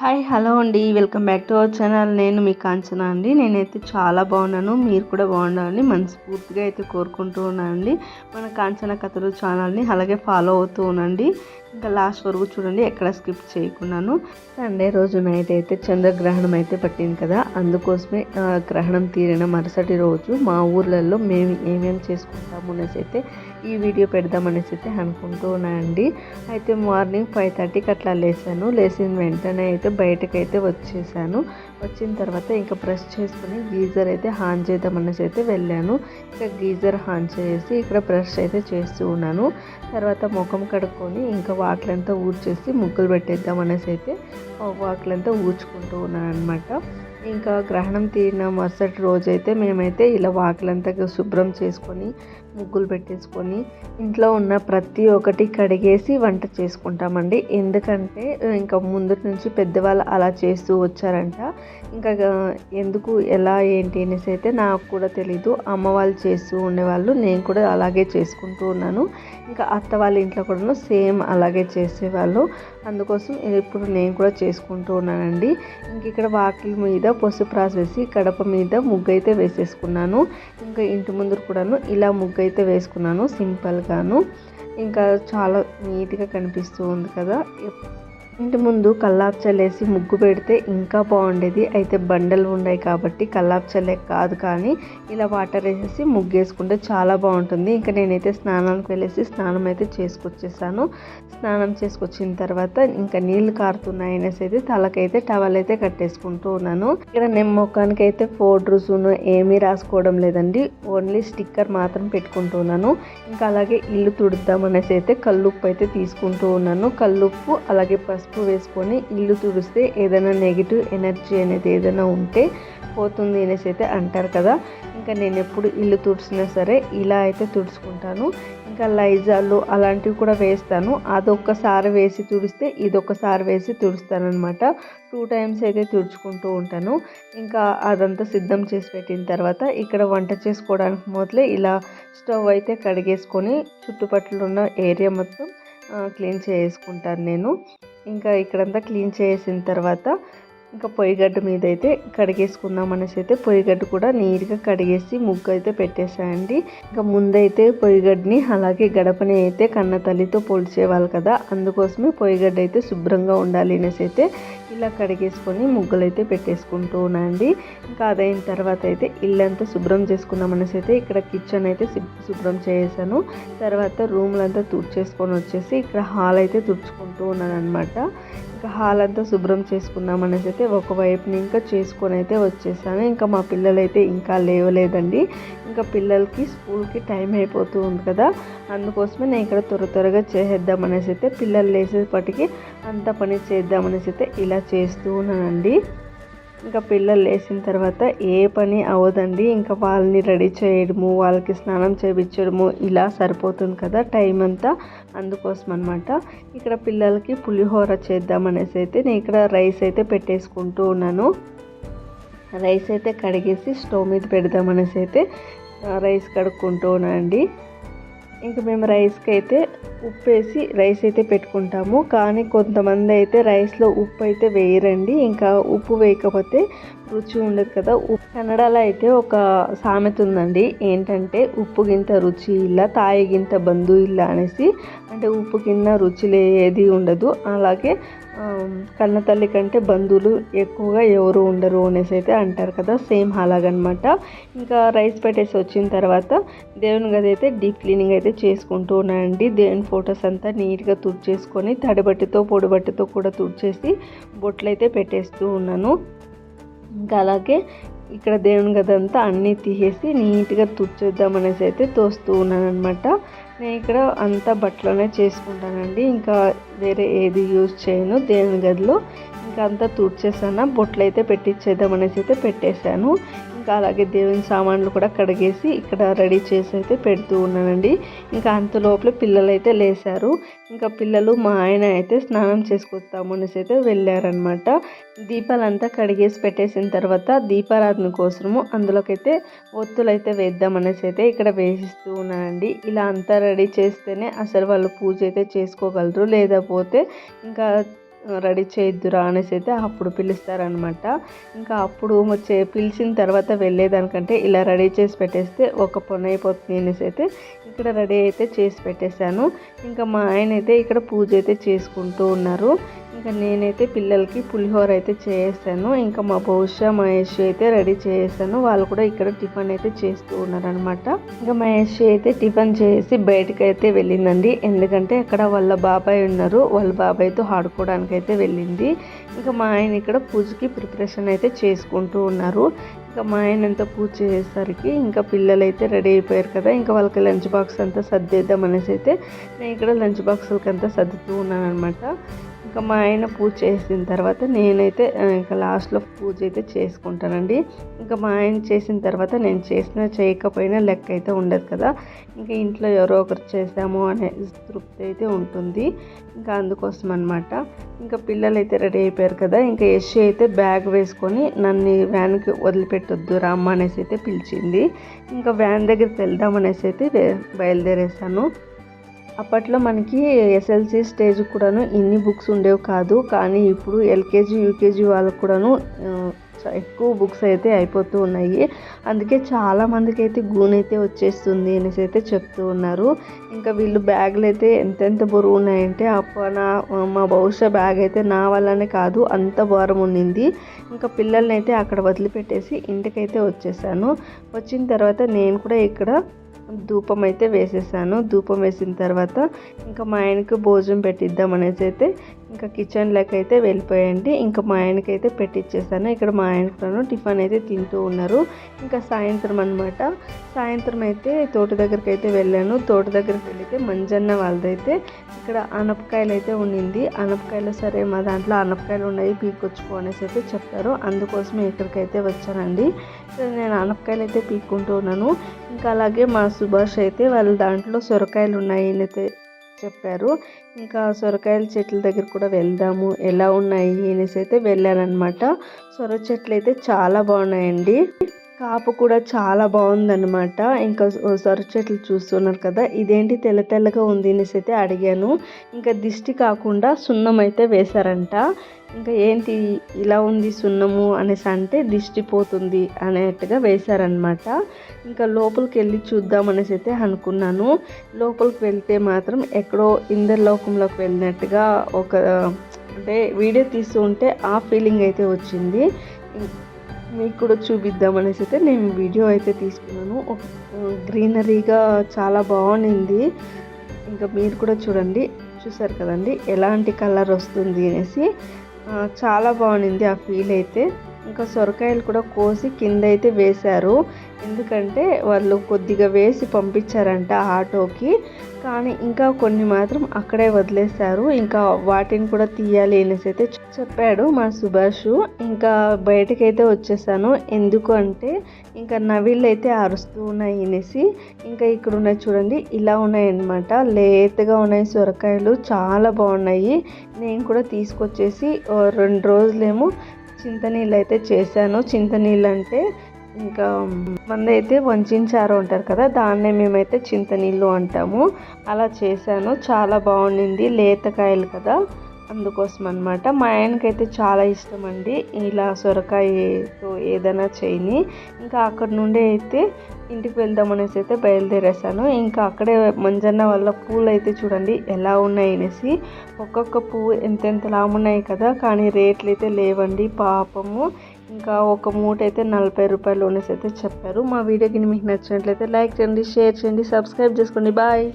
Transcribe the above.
Hi hello అండి. Welcome back to our channel. నేను మీ కాంచన అండి. నేనైతే చాలా బాగున్నాను. మీరు కూడా బాగుండాలని మనస్ఫూర్తిగా అయితే కోరుకుంటూ ఉన్నానండి. మన కాంచన కథలు ఛానల్ని అలాగే ఫాలో అవుతూ ఉండండి. ఇంకా లాస్ట్ వరకు చూడండి. ఎక్కడ స్కిప్ చేయకున్నాను. సండే రోజు నైట్ అయితే చంద్రగ్రహణం అయితే పట్టింది కదా. అందుకోసమే గ్రహణం తీరిన మరుసటి రోజు మా ఊర్లలో మేము ఏమేమి చేసుకుంటాము అనేసి అయితే ఈ వీడియో పెడదామనేసి అయితే అనుకుంటూ ఉన్నానండి అయితే మార్నింగ్ ఫైవ్ థర్టీకి అట్లా లేసాను. లేచిన వెంటనే అయితే బయటకైతే వచ్చేసాను. వచ్చిన తర్వాత ఇంకా బ్రష్ చేసుకుని గీజర్ అయితే ఆన్ చేద్దామనేసి అయితే వెళ్ళాను. ఇంకా గీజర్ ఆన్ చేసి ఇక్కడ బ్రష్ అయితే చేస్తూ ఉన్నాను. తర్వాత ముఖం కడుక్కొని ఇంకా వాకిలంతా ఊడ్చేసి ముగ్గులు పెట్టేద్దాం అనేసి అయితే వాకిలంతా ఊడ్చుకుంటూ ఉన్నాను అనమాట ఇంకా గ్రహణం తీరిన మరుసటి రోజైతే మేమైతే ఇలా వాకిలంతా శుభ్రం చేసుకొని ముగ్గులు పెట్టేసుకొని ఇంట్లో ఉన్న ప్రతి ఒక్కటి కడిగేసి వంట చేసుకుంటామండి. ఎందుకంటే ఇంకా ముందు నుంచి పెద్దవాళ్ళు అలా చేస్తూ వచ్చారంట. ఇంకా ఎందుకు ఎలా ఏంటి అనేసి అయితే నాకు కూడా తెలీదు. అమ్మ వాళ్ళు చేస్తూ ఉండేవాళ్ళు నేను కూడా అలాగే చేసుకుంటూ ఉన్నాను. ఇంకా అత్త వాళ్ళ ఇంట్లో కూడా సేమ్ అలాగే చేసేవాళ్ళు. అందుకోసం ఇప్పుడు నేను కూడా చేసుకుంటూ ఉన్నానండి. ఇంక ఇక్కడ వాకిలి మీద పసుపు రాసేసి కడప మీద ముగ్గు అయితే వేసేసుకున్నాను. ఇంకా ఇంటి ముందు కూడాను ఇలా ముగ్గు అయితే వేసుకున్నాను సింపుల్గాను. ఇంకా చాలా నీట్గా కనిపిస్తూ ఉంది కదా. ఇంటి ముందు కల్లాపు చల్లేసి ముగ్గు పెడితే ఇంకా బాగుండేది. అయితే బండలు ఉన్నాయి కాబట్టి కల్లాపు చల్లే కాదు కానీ ఇలా వాటర్ వేసేసి ముగ్గు వేసుకుంటే చాలా బాగుంటుంది. ఇంకా నేనైతే స్నానానికి వెళ్ళేసి స్నానం అయితే చేసుకొచ్చేసాను. స్నానం చేసుకొచ్చిన తర్వాత ఇంకా నీళ్ళు కారుతున్నాయి అనేసి అయితే తలకైతే టవల్ అయితే కట్టేసుకుంటూ ఉన్నాను. ఇక్కడ నేను ముఖానికి అయితే ఫోటోస్ ఏమీ రాసుకోవడం లేదండి. ఓన్లీ స్టిక్కర్ మాత్రం పెట్టుకుంటున్నాను ఇంకా అలాగే ఇల్లు తుడుద్దాం అనేసి అయితే కల్లుప్పు అయితే తీసుకుంటూ ఉన్నాను. కల్లుప్పు అలాగే పసుపు వేసుకొని ఇల్లు తుడిస్తే ఏదైనా నెగిటివ్ ఎనర్జీ అనేది ఏదైనా ఉంటే పోతుంది అనేసి అయితే అంటారు కదా. ఇంకా నేను ఎప్పుడు ఇల్లు తుడిచినా సరే ఇలా అయితే తుడుచుకుంటాను. ఇంకా లైజాలు అలాంటివి కూడా వేస్తాను. అదొక్కసారి వేసి తుడిస్తే ఇదొక్కసారి వేసి తుడుస్తానమాట టూ టైమ్స్ అయితే తుడుచుకుంటూ ఉంటాను. ఇంకా అదంతా సిద్ధం చేసి పెట్టిన తర్వాత ఇక్కడ వంట చేసుకోవడానికి మొదలే ఇలా స్టవ్ అయితే కడిగేసుకొని చుట్టుపక్కల ఉన్న ఏరియా మొత్తం క్లీన్ చేసుకుంటాను నేను. ఇంకా ఇక్కడంతా క్లీన్ చేసిన తర్వాత ఇంకా పొయ్యిగడ్డ మీద అయితే కడిగేసుకుందాం అనేసి అయితే పొయ్యిగడ్డ కూడా నీట్గా కడిగేసి ముగ్గు అయితే పెట్టేసాయండి. ఇంకా ముందైతే పొయ్యిగడ్డని అలాగే గడపని అయితే కన్న తల్లితో పోల్చేవాళ్ళు కదా అందుకోసమే పొయ్యిగడ్డ అయితే శుభ్రంగా ఉండాలి అనేసి అయితే ఇలా కడిగేసుకొని ముగ్గులు అయితే పెట్టేసుకుంటూ ఉన్నాయండి ఇంకా అదైన తర్వాత అయితే ఇల్లంతా శుభ్రం చేసుకుందాం అనేసి అయితే ఇక్కడ కిచెన్ అయితే శుభ్రం చేసాను తర్వాత రూమ్లంతా తుడిచేసుకొని వచ్చేసి ఇక్కడ హాల్ అయితే తుడుచుకుంటూ ఉన్నాను అనమాట ఇంకా హాల్ అంతా శుభ్రం చేసుకుందాం అనేసి అయితే ఒకవైపుని ఇంకా చేసుకొని అయితే వచ్చేసాను. ఇంకా మా పిల్లలైతే ఇంకా లేవలేదండి. ఇంకా పిల్లలకి స్కూల్కి టైం అయిపోతూ ఉంది కదా. అందుకోసమే నేను ఇక్కడ త్వర త్వరగా చేసేద్దాం అనేసి అయితే పిల్లలు లేసేపటికి అంత పని చేద్దాం అనేసి అయితే ఇలా చేస్తూ ఉన్నానండి. ఇంకా పిల్లలు లేచిన తర్వాత ఏ పని అవ్వదండి ఇంకా వాళ్ళని రెడీ చేయడము వాళ్ళకి స్నానం చేయించడము ఇలా సరిపోతుంది కదా టైం అంతా. అందుకోసం అనమాట ఇక్కడ పిల్లలకి పులిహోర చేద్దామనేసి అయితే నేను ఇక్కడ రైస్ అయితే పెట్టేసుకుంటూ ఉన్నాను. రైస్ అయితే కడిగేసి స్టవ్ మీద పెడదామనేసి అయితే రైస్ కడుక్కుంటూ ఉన్నానండి. ఇంకా మేము రైస్కి అయితే ఉప్పు వేసి రైస్ అయితే పెట్టుకుంటాము. కానీ కొంతమంది అయితే రైస్లో ఉప్పు అయితే వేయరండి. ఇంకా ఉప్పు వేయకపోతే రుచి ఉండదు కదా. ఉప్పు కన్నడలో అయితే ఒక సామెత ఉందండి. ఏంటంటే ఉప్పు గింత రుచి ఇలా తాయి గింత బంధు ఇలా అనేసి. అంటే ఉప్పు కింద రుచి లేది ఉండదు. అలాగే కన్న తల్లి కంటే బంధువులు ఎక్కువగా ఎవరు ఉండరు అనేసి అయితే అంటారు కదా సేమ్ అలాగనమాట. ఇంకా రైస్ పెట్టేసి వచ్చిన తర్వాత దేవుని గది అయితే డీప్ క్లీనింగ్ అయితే చేసుకుంటూ ఉన్నానండి దేవుని ఫొటోస్ అంతా నీట్గా తుడిచేసుకొని తడిబట్టితో పొడిబట్టితో కూడా తుడిచేసి బొట్లు అయితే పెట్టేస్తూ ఉన్నాను. ఇంకా అలాగే ఇక్కడ దేవుని గది అంతా అన్నీ తీసేసి నీట్గా తుడిచేద్దామనేసి అయితే తోస్తూ ఉన్నాను అనమాట నేను ఇక్కడ అంతా బట్టలోనే చేసుకుంటానండి. ఇంకా వేరే ఏది యూజ్ చేయను దేవుని గదిలో. ఇంకా అంతా తుడిచేసాను బొట్లు అయితే పెట్టించేద్దాం అనేసి అయితే పెట్టేశాను. ఇంకా అలాగే దేవుని సామాన్లు కూడా కడిగేసి ఇక్కడ రెడీ చేసి అయితే పెడుతూ ఉన్నానండి. ఇంకా అంత లోపల పిల్లలు అయితే లేశారు. ఇంకా పిల్లలు మా ఆయన అయితే స్నానం చేసుకొస్తాము అనేసి అయితే వెళ్ళారనమాట దీపాలంతా కడిగేసి పెట్టేసిన తర్వాత దీపారాధన కోసము అందులోకైతే ఒత్తులు అయితే వేద్దామనేసి అయితే ఇక్కడ వేసిస్తూ ఉన్నానండి. ఇలా అంతా రెడీ చేస్తేనే అసలు వాళ్ళు పూజ అయితే చేసుకోగలరు లేకపోతే ఇంకా రెడీ చేయిద్దురా అనేసి అయితే అప్పుడు పిలుస్తారనమాట ఇంకా అప్పుడు వచ్చే పిలిచిన తర్వాత వెళ్ళేదానికంటే ఇలా రెడీ చేసి పెట్టేస్తే ఒక పని అయిపోతుంది అనేసి అయితే ఇక్కడ రెడీ అయితే చేసి పెట్టేశాను. ఇంకా మా ఆయన అయితే ఇక్కడ పూజ అయితే చేసుకుంటూ ఉన్నారు. ఇంకా నేనైతే పిల్లలకి పులిహోర అయితే చేసాను ఇంకా మా బహుశా మహేష్ అయితే రెడీ చేసాను వాళ్ళు కూడా ఇక్కడ టిఫిన్ అయితే చేస్తూ ఉన్నారనమాట ఇంకా మహేష్ అయితే టిఫిన్ చేసి బయటకు అయితే వెళ్ళిందండి. ఎందుకంటే అక్కడ వాళ్ళ బాబాయ్ ఉన్నారు. వాళ్ళ బాబాయ్తో ఆడుకోవడానికి అయితే వెళ్ళింది. ఇంకా మా ఆయన ఇక్కడ పూజకి ప్రిపరేషన్ అయితే చేసుకుంటూ ఉన్నారు. ఇంకా మా ఆయన అంతా పూజ చేసేసరికి ఇంకా పిల్లలు అయితే రెడీ అయిపోయారు కదా ఇంకా వాళ్ళకి లంచ్ బాక్స్ అంతా సర్దేద్దాం అనేసి అయితే నేను ఇక్కడ లంచ్ బాక్సులకి అంతా సర్దుతూ ఉన్నాను అనమాట ఇంకా మా ఆయన పూజ చేసిన తర్వాత నేనైతే ఇంకా లాస్ట్లో పూజ అయితే చేసుకుంటానండి. ఇంకా మా ఆయన చేసిన తర్వాత నేను చేసినా చేయకపోయినా లెక్క అయితే ఉండదు కదా. ఇంకా ఇంట్లో ఎవరో ఒకరు చేసాము అనే తృప్తి అయితే ఉంటుంది. ఇంకా అందుకోసం అనమాట ఇంకా పిల్లలు అయితే రెడీ అయిపోయారు కదా. ఇంకా యశ్వి అయితే బ్యాగ్ వేసుకొని నన్ను వ్యాన్కి వదిలిపెట్టొద్దు రామ్మ అనేసి అయితే పిలిచింది. ఇంకా వ్యాన్ దగ్గరికి వెళ్దాం అనేసి అయితే బయలుదేరేసాను అప్పట్లో మనకి ఎస్ఎల్సి స్టేజ్ కూడాను ఇన్ని బుక్స్ ఉండేవి కాదు. కానీ ఇప్పుడు ఎల్కేజీ యూకేజీ వాళ్ళకు కూడాను ఎక్కువ బుక్స్ అయితే అయిపోతూ ఉన్నాయి. అందుకే చాలా మందికి అయితే గూనైతే వచ్చేస్తుంది అనేసి అయితే చెప్తూ ఉన్నారు. ఇంకా వీళ్ళు బ్యాగులు అయితే ఎంతెంత బరువు ఉన్నాయంటే అప్ప నా మా బహుశా బ్యాగ్ అయితే నా వల్లనే కాదు అంత భారం ఉండింది ఇంకా పిల్లల్ని అయితే అక్కడ వదిలిపెట్టేసి ఇంటికైతే వచ్చేసాను. వచ్చిన తర్వాత నేను కూడా ఇక్కడ ధూపం అయితే వేసేసాను. ధూపం వేసిన తర్వాత ఇంకా మా ఆయనకు భోజనం పెట్టిద్దాం అనేసి అయితే ఇంకా కిచెన్లోకి అయితే వెళ్ళిపోయండి. ఇంకా మా ఆయనకైతే పెట్టిచ్చేసాను. ఇక్కడ మా ఆయన టిఫిన్ అయితే తింటూ ఉన్నారు. ఇంకా సాయంత్రం అనమాట సాయంత్రం అయితే తోట దగ్గరికి అయితే వెళ్ళాను. తోట దగ్గరికి వెళ్ళితే మంజన్న వాళ్ళదైతే ఇక్కడ అనపకాయలు అయితే ఉండింది అనపకాయలు సరే మా దాంట్లో అనపకాయలు ఉన్నాయి పీకొచ్చుకో అనేసి అయితే చెప్పారు. అందుకోసమే ఇక్కడికైతే వచ్చానండి. నేను అనపకాయలు అయితే పీక్కుంటూ ఉన్నాను. ఇంకా అలాగే మా సుభాష్ అయితే వాళ్ళ దాంట్లో సొరకాయలు ఉన్నాయి. అయితే చెప్పారు. ఇంకా సొరకాయల చెట్ల దగ్గర కూడా వెళ్దాము. ఎలా ఉన్నాయి అనేసి అయితే వెళ్ళానమాట సొర చెట్లు అయితే చాలా బాగున్నాయండి. కాపు కూడా చాలా బాగుందన్నమాట. ఇంకా సొర చెట్లు చూస్తున్నారు కదా ఇదేంటి తెల్ల తెల్లగా ఉంది అనేసి అయితే అడిగాను. ఇంకా దిష్టి కాకుండా సున్నం అయితే వేశారంట. ఇంకా ఏంటి ఇలా ఉంది సున్నము అనేసి అంటే దిష్టి పోతుంది అనేట్టుగా వేశారనమాట ఇంకా లోపలికి వెళ్ళి చూద్దాం అనేసి అయితే అనుకున్నాను. లోపలికి వెళ్తే మాత్రం ఎక్కడో ఇంద్రలోకంలోకి వెళ్ళినట్టుగా ఒక అంటే వీడియో తీస్తూ ఉంటే ఆ ఫీలింగ్ అయితే వచ్చింది. మీకు కూడా చూపిద్దాం అనేసి అయితే నేను వీడియో అయితే తీసుకున్నాను. గ్రీనరీగా చాలా బాగుంది ఇంకా మీరు కూడా చూడండి. చూసారు కదండి? ఎలాంటి కలర్ వస్తుంది అనేసి చాలా బాగుంది ఆ ఫీల్ అయితే. ఇంకా సొరకాయలు కూడా కోసి కింద అయితే వేశారు. ఎందుకంటే వాళ్ళు కొద్దిగా వేసి పంపించారంట ఆటోకి. కానీ ఇంకా కొన్ని మాత్రం అక్కడే వదిలేశారు. ఇంకా వాటిని కూడా తీయాలి అనేసి అయితే చెప్పాడు మా సుభాష్. ఇంకా బయటకైతే వచ్చేసాను. ఎందుకు అంటే ఇంకా నవిళ్ళు అయితే అరుస్తూ ఉన్నాయి అనేసి. ఇంకా ఇక్కడ ఉన్నాయి చూడండి ఇలా ఉన్నాయన్నమాట లేతగా ఉన్నాయి సొరకాయలు చాలా బాగున్నాయి. నేను కూడా తీసుకొచ్చేసి రెండు రోజులేమో చింతనీళ్ళు అయితే చేశాను. చింతనీళ్ళు అంటే ఇంకా మంది అయితే వంచారు అంటారు కదా దాన్నే మేమైతే చింతనీళ్ళు అంటాము. అలా చేశాను. చాలా బాగుండింది. లేతకాయలు కదా. అందుకోసం అనమాట మా ఆయనకైతే చాలా ఇష్టం అండి ఇలా సొరకాయతో ఏదైనా చేయని. ఇంకా అక్కడ నుండి అయితే ఇంటికి వెళ్దాం అనేసి అయితే బయలుదేరేసాను ఇంకా అక్కడే మంజన్న వల్ల పూలు అయితే చూడండి ఎలా ఉన్నాయి అనేసి. ఒక్కొక్క పువ్వు ఎంతెంత లామున్నాయి కదా కానీ రేట్లు అయితే లేవండి పాపము. ఇంకా ఒక మూట అయితే నలభై రూపాయలు అనేసి అయితే చెప్పారు. మా వీడియోకి మీకు నచ్చినట్లయితే లైక్ చేయండి షేర్ చేయండి సబ్స్క్రైబ్ చేసుకోండి. బాయ్.